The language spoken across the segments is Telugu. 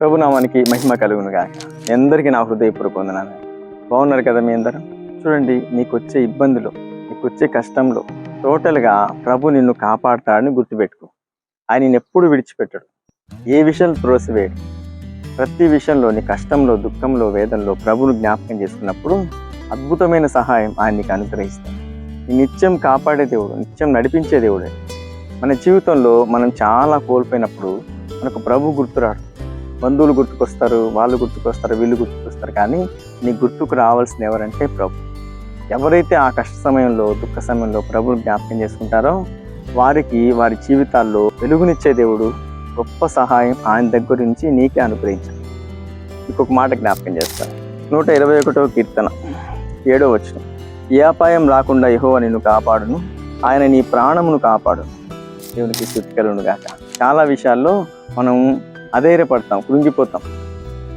ప్రభునామానికి మహిమ కలుగును గాక ఎందరికీ నా హృదయపూర్వక వందనాలు. బాగున్నారు కదా మీ అందరం? చూడండి నీకు వచ్చే ఇబ్బందులు నీకు వచ్చే కష్టంలో టోటల్గా ప్రభు నిన్ను కాపాడతాడని గుర్తుపెట్టుకో. ఆయన నిన్ను ఎప్పుడు విడిచిపెట్టడు. ఏ విషయం త్రోసివేయడు. ప్రతి విషయంలో నీ కష్టంలో దుఃఖంలో వేదంలో ప్రభును జ్ఞాపకం చేసుకున్నప్పుడు అద్భుతమైన సహాయం ఆయన నీకు అనుగ్రహిస్తాడు. నిత్యం కాపాడే దేవుడు నిత్యం నడిపించే దేవుడే. మన జీవితంలో మనం చాలా కోల్పోయినప్పుడు మనకు ప్రభు గుర్తురాడు. బంధువులు గుర్తుకొస్తారు వాళ్ళు గుర్తుకొస్తారు వీళ్ళు గుర్తుకొస్తారు. కానీ నీ గుర్తుకు రావాల్సిన ఎవరంటే ప్రభు. ఎవరైతే ఆ కష్ట సమయంలో దుఃఖ సమయంలో ప్రభులు జ్ఞాపకం చేసుకుంటారో వారికి వారి జీవితాల్లో వెలుగునిచ్చే దేవుడు గొప్ప సహాయం ఆయన దగ్గర నుంచి నీకే అనుగ్రహించాడు ఇంకొక మాట జ్ఞాపకం చేస్తాను. నూట ఇరవై ఒకటో కీర్తన ఏడో వచ్చిన ఏ అపాయం రాకుండా యహో నిన్ను కాపాడును. ఆయన నీ ప్రాణమును కాపాడును. దేవునికి స్థుతికలును గాక చాలా విషయాల్లో మనం అధైర్యపడతాం కృంగిపోతాం.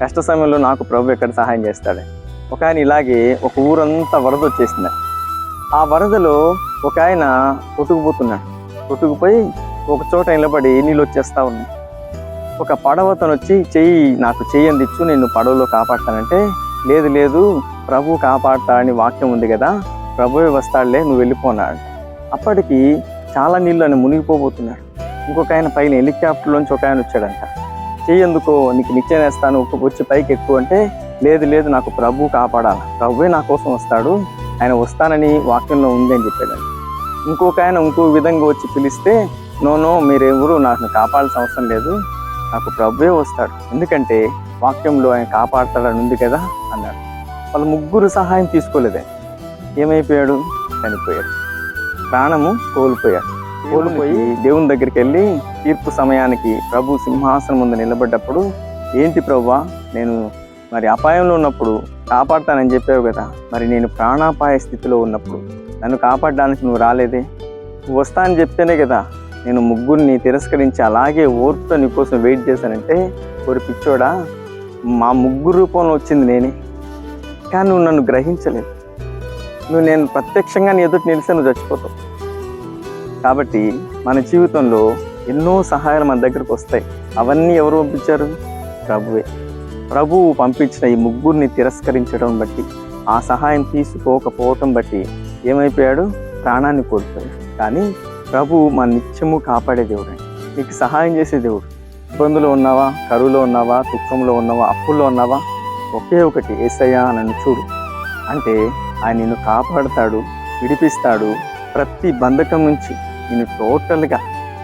కష్ట సమయంలో నాకు ప్రభు ఎక్కడ సహాయం చేస్తాడే? ఒక ఆయన ఇలాగే ఒక ఊరంతా వరద వచ్చేసింది. ఆ వరదలో ఒక ఆయన కొట్టుకుపోతున్నాడు. కొట్టుకుపోయి ఒక చోట నిలబడి నీళ్ళు వచ్చేస్తా ఉన్నాయి ఒక పడవతను వచ్చి చెయ్యి నాకు చెయ్యి అందించు నేను పడవలో కాపాడతానంటే లేదు లేదు ప్రభు కాపాడతాడని వాక్యం ఉంది కదా ప్రభువే వస్తాడులే నువ్వు వెళ్ళిపోనాడు అప్పటికి చాలా నీళ్ళు అని మునిగిపోబోతున్నాడు. ఇంకొక ఆయన పైన హెలికాప్టర్లోంచి ఒక ఆయన వచ్చాడంట. చెయ్యేందుకో నీకు నిచ్చెనేస్తాను వచ్చి పైకి ఎక్కువ అంటే లేదు లేదు నాకు ప్రభు కాపాడాలి? ప్రభువే నా కోసం వస్తాడు ఆయన వస్తానని వాక్యంలో ఉంది అని చెప్పాడు. ఇంకొక ఆయన ఇంకో విధంగా వచ్చి పిలిస్తే నో నో మీరెవరు నాకు కాపాడాల్సిన అవసరం లేదు నాకు ప్రభువే వస్తాడు. ఎందుకంటే వాక్యంలో ఆయన కాపాడతాడని ఉంది కదా అన్నాడు. వాళ్ళు ముగ్గురు సహాయం తీసుకోలేదే. ఏమైపోయాడు? చనిపోయాడు. ప్రాణము కోల్పోయాడు. కోల్పోయి దేవుని దగ్గరికి వెళ్ళి తీర్పు సమయానికి ప్రభు సింహాసనం ముందు నిలబడ్డప్పుడు ఏంటి ప్రభువా నేను మరి అపాయంలో ఉన్నప్పుడు కాపాడతానని చెప్పావు కదా మరి నేను ప్రాణాపాయ స్థితిలో ఉన్నప్పుడు నన్ను కాపాడడానికి నువ్వు రాలేదే? నువ్వు వస్తా అని చెప్తేనే కదా నేను ముగ్గురిని తిరస్కరించి అలాగే ఓర్పుతో నీ కోసం వెయిట్ చేశానంటే ఒక పిచ్చోడా మా ముగ్గురు రూపంలో వచ్చింది నేనే. కానీ నువ్వు నన్ను గ్రహించలేదు. నువ్వు నేను ప్రత్యక్షంగా నీ ఎదుటి నిలిస్తే నువ్వు చచ్చిపోతావు. కాబట్టి మన జీవితంలో ఎన్నో సహాయాలు మన దగ్గరకు వస్తాయి. అవన్నీ ఎవరు పంపించారు? ప్రభువే. ప్రభువు పంపించిన ఈ ముగ్గురిని తిరస్కరించడం బట్టి ఆ సహాయం తీసుకోకపోవటం బట్టి ఏమైపోయాడు? ప్రాణాన్ని కోల్పోయాడు. కానీ ప్రభు మన నిత్యము కాపాడే దేవుడు. నీకు సహాయం చేసే దేవుడు. ఇబ్బందులో ఉన్నావా? కరువులో ఉన్నావా? దుఃఖంలో ఉన్నావా? అప్పుల్లో ఉన్నావా? ఒకే ఒకటి ఏసయ్యా నన్ను చూడు. అంటే ఆయన నిన్ను కాపాడుతాడు విడిపిస్తాడు ప్రతి బంధకం నుంచి. నిన్ను టోటల్గా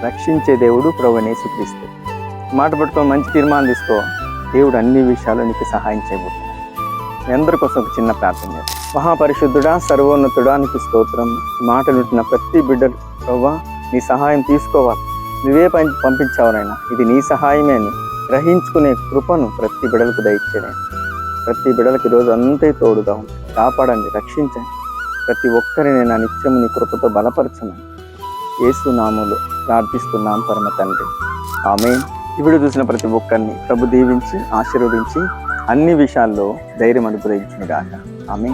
రక్షించే దేవుడు ప్రభు నేసుక్రీస్తు మాట పట్టుకొని మంచి తీర్మానం తీసుకో. దేవుడు అన్ని విషయాలు నీకు సహాయం చేయబోతున్నాడు. మీ అందరి కోసం ఒక చిన్న ప్రార్థన చేద్దాం. మహాపరిశుద్ధుడా సర్వోన్నతుడా నీకు స్తోత్రం. మాట వింటున్న ప్రతి బిడ్డలు ప్రవ్వా నీ సహాయం తీసుకోవాలి నువ్వే పం పంపించావునైనా. ఇది నీ సహాయమే అని గ్రహించుకునే కృపను ప్రతి బిడలకు దయచేయండి ప్రతి బిడలకు ఈరోజు అంతే తోడుగా ఉంటుంది కాపాడండి రక్షించండి. ప్రతి ఒక్కరిని నా నిత్యము నీ కృపతో బలపరచమని ఏసు నాములు ప్రార్థిస్తున్నాం పరమ తండ్రి. ఆమె ఇప్పుడు చూసిన ప్రతి ఒక్కరిని ప్రభు దీవించి ఆశీర్వదించి అన్ని విషయాల్లో ధైర్యం అనుగ్రహించును గాక ఆమె